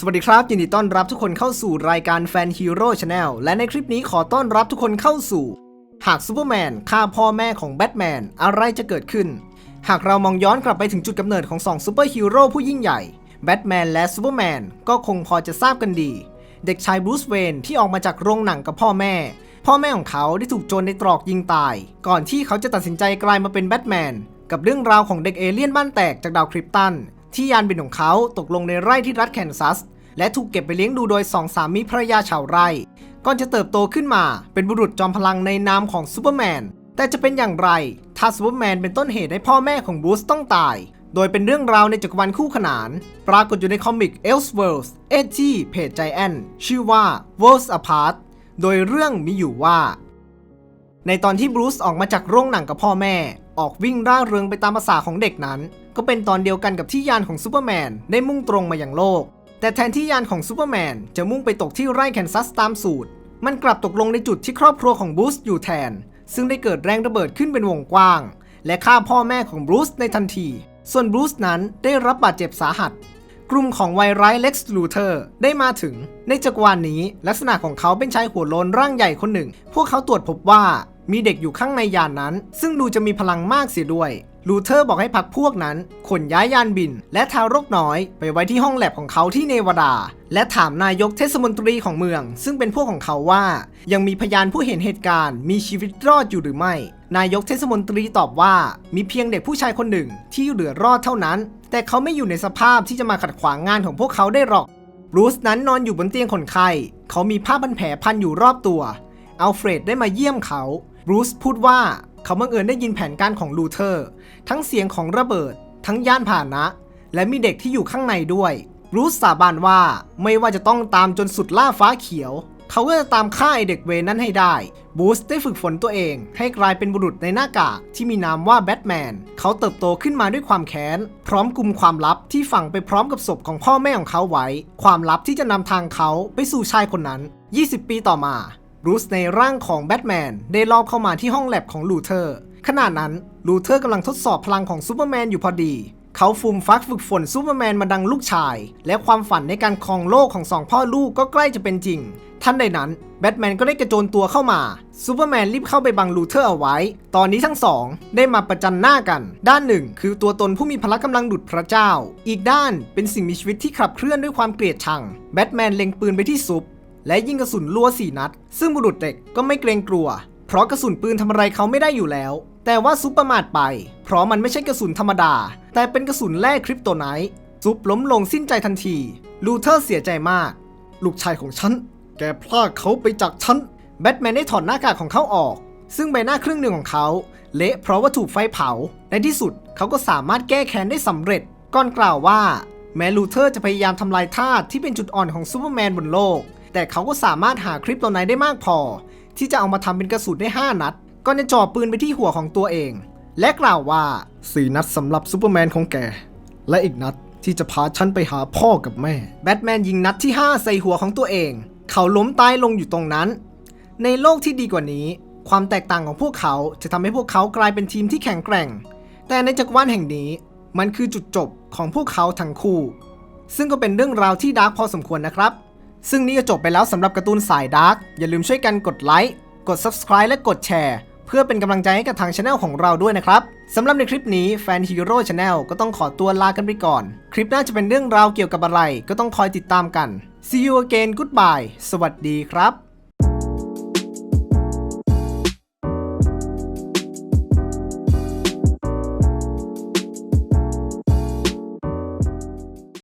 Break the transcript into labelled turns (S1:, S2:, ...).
S1: สวัสดีครับ ยินดีต้อนรับทุกคนเข้าสู่รายการแฟนฮีโร่ชาแนลและในคลิปนี้ขอต้อนรับทุกคนเข้าสู่ หากซูเปอร์แมนฆ่าพ่อแม่ของแบทแมนอะไรจะเกิดขึ้น หากเรามองย้อนกลับไปถึงจุดกำเนิดของสองซูเปอร์ฮีโร่ผู้ยิ่งใหญ่แบทแมนและซูเปอร์แมนก็คงพอจะทราบกันดี เด็กชายบรูซเวนที่ออกมาจากโรงหนังกับพ่อแม่ พ่อแม่ของเขาได้ถูกโจรในตรอกยิงตาย ก่อนที่เขาจะตัดสินใจกลายมาเป็นแบทแมนกับเรื่องราวของเด็กเอเลี่ยนบ้านแตกจากดาวคริปตัน ที่ยานบินของเขาตกลงในไร่ที่รัฐแคนซัส และถูกเก็บไปเลี้ยงดูโดยสองสามีภรรยาชาวไร่ ก่อนจะเติบโตขึ้นมาเป็นบุรุษจอมพลังในนามของซูเปอร์แมน แต่จะเป็นอย่างไร ถ้าซูเปอร์แมนเป็นต้นเหตุให้พ่อแม่ของบรูซต้องตาย โดยเป็นเรื่องราวในจักรวาลคู่ขนาน ปรากฏอยู่ในคอมิก Elseworlds เอจีเพจใจแอนชื่อว่า Worlds Apart โดยเรื่องมีอยู่ว่า ในตอนที่บรูซออกมาจากโรงหนังกับพ่อแม่ ออกวิ่งร่าเริงไปตามภาษาของเด็กนั้น ก็เป็นตอนเดียวกันกับที่ยานของซูเปอร์แมนได้มุ่งตรงมาอย่างโลก แต่แทนที่ยานของซูเปอร์แมนจะมุ่งไปตกที่ไร่แคนซัสตามสูตร มันกลับตกลงในจุดที่ครอบครัวของบรูซอยู่แทน ซึ่งได้เกิดแรงระเบิดขึ้นเป็นวงกว้าง และฆ่าพ่อแม่ของบรูซในทันที ส่วนบรูซนั้นได้รับบาดเจ็บสาหัสกลุ่มของไวรัสเล็กซ์ลูเทอร์ได้มาถึง ในจักรวาลนี้ ลักษณะของเขาเป็นชายหัวโลนร่างใหญ่คนหนึ่ง พวกเขาตรวจพบว่า มีเด็กอยู่ข้างในยานนั้น ซึ่งดูจะมีพลังมากเสียด้วย ลูเทอร์บอกให้พักพวกนั้นขนย้ายยานบิน และทารกน้อยไปไว้ที่ห้องแลบของเขาที่เนวาดา และถามนายกเทศมนตรีของเมือง ซึ่งเป็นพวกของเขาว่า ยังมีพยานผู้เห็นเหตุการณ์มีชีวิตรอดอยู่หรือไม่ นายกเทศมนตรีตอบว่า มีเพียงเด็กผู้ชายคนหนึ่งที่เหลือรอดเท่านั้น แต่เขาไม่อยู่ในสภาพที่จะมาขัดขวางงานของพวกเขาได้หรอกบรูซนั้นนอนอยู่บนเตียงคนไข้ เขามีผ้าพันแผลพันอยู่รอบตัว อัลเฟรดได้มาเยี่ยมเขา บรูซพูดว่าเขาบังเอิญได้ยินแผนการของลูเทอร์ ทั้งเสียงของระเบิด ทั้งย่านผ่าหนะ และมีเด็กที่อยู่ข้างในด้วยบรูซสาบานว่าไม่ว่าจะต้องตามจนสุดล่าฟ้าเขียว เขาก็จะตามฆ่าไอเด็กเวนั้นให้ได้บรูซได้ฝึกฝนตัวเอง ให้กลายเป็นบุรุษในหน้ากากที่มีนามว่าแบทแมนเขาเติบโตขึ้นมาด้วยความแค้น พร้อมกลุ่มความลับที่ฝังไปพร้อมกับศพของพ่อแม่ของเขาไว้ ความลับที่จะนำทางเขาไปสู่ชายคนนั้น 20 ปีต่อมา บรูซในร่างของแบทแมนได้ลอบเข้ามาที่ห้องแลบของลูเทอร์ขณะนั้นลูเทอร์กำลังทดสอบพลังของซูเปอร์แมนอยู่พอดี เขาฟูมฟักฝึกฝนซูเปอร์แมนมาดังลูกชาย และความฝันในการครองโลกของสองพ่อลูกก็ใกล้จะเป็นจริง ทันใดนั้นแบทแมนก็ได้กระโจนตัวเข้ามาซูเปอร์แมนรีบเข้าไปบังลูเทอร์เอาไว้ ตอนนี้ทั้งสอง ได้มาประจันหน้ากัน ด้านหนึ่ง คือตัวตนผู้มีพละกำลังดุจพระเจ้า อีกด้านเป็นสิ่งมีชีวิตที่ขับเคลื่อนด้วยความเกลียดชัง แบทแมนเล็งปืนไปที่ซุป และยิงกระสุนรัวสี่นัด ซึ่งบุรุษเด็กก็ไม่เกรงกลัว เพราะกระสุนปืนทำอะไรเขาไม่ได้อยู่แล้ว แต่ว่าซุปประมาทไป เพราะมันไม่ใช่กระสุนธรรมดา แต่เป็นกระสุนแร่คริปโตไนท์ซุปล้มลงสิ้นใจทันที ลูเทอร์เสียใจมาก ลูกชายของฉัน แกพลากเขาไปจากฉัน แบทแมนได้ถอดหน้ากากของเขาออก ซึ่งใบหน้าครึ่งหนึ่งของเขา เละเพราะว่าถูกไฟเผา ในที่สุดเขาก็สามารถแก้แค้นได้สำเร็จ ก่อนกล่าวว่า แม้ลูเทอร์จะพยายามทำลายธาตุที่เป็นจุดอ่อนของซูเปอร์แมนบนโลก แต่เขาก็สามารถหาคริปโตไนท์ได้มากพอ ที่จะเอามาทำเป็นกระสุนได้ 5 นัดก่อนจะจ่อปืนไปที่หัวของตัวเอง และกล่าวว่า4นัดสำหรับซูเปอร์แมนของแก และอีกนัดที่จะพาฉันไปหาพ่อกับแม่ แบทแมนยิงนัดที่ 5 ใส่หัวของตัวเอง เขาล้มตายลงอยู่ตรงนั้น ในโลกที่ดีกว่านี้ ความแตกต่างของพวกเขาจะทำให้พวกเขากลายเป็นทีมที่แข็งแกร่ง แต่ในจักรวาลแห่งนี้ มันคือจุดจบของพวกเขาทั้งคู่ ซึ่งก็เป็นเรื่องราวที่ดาร์กพอสมควรนะครับ ซึ่งนี่ก็จบไปแล้วสำหรับการ์ตูนสายดาร์กอย่าลืมช่วยกันกดไลค์กด subscribe และกดแชร์ เพื่อเป็นกำลังใจให้กับทางช anel ของเราด้วยนะครับสำหรับในคลิปนี้แฟนฮีโร่ช anel ก็ต้องขอตัวลากันไปก่อน คลิปหน้าจะเป็นเรื่องราวเกี่ยวกับอะไร ก็ต้องคอยติดตามกัน see you again goodbye สวัสดีครับ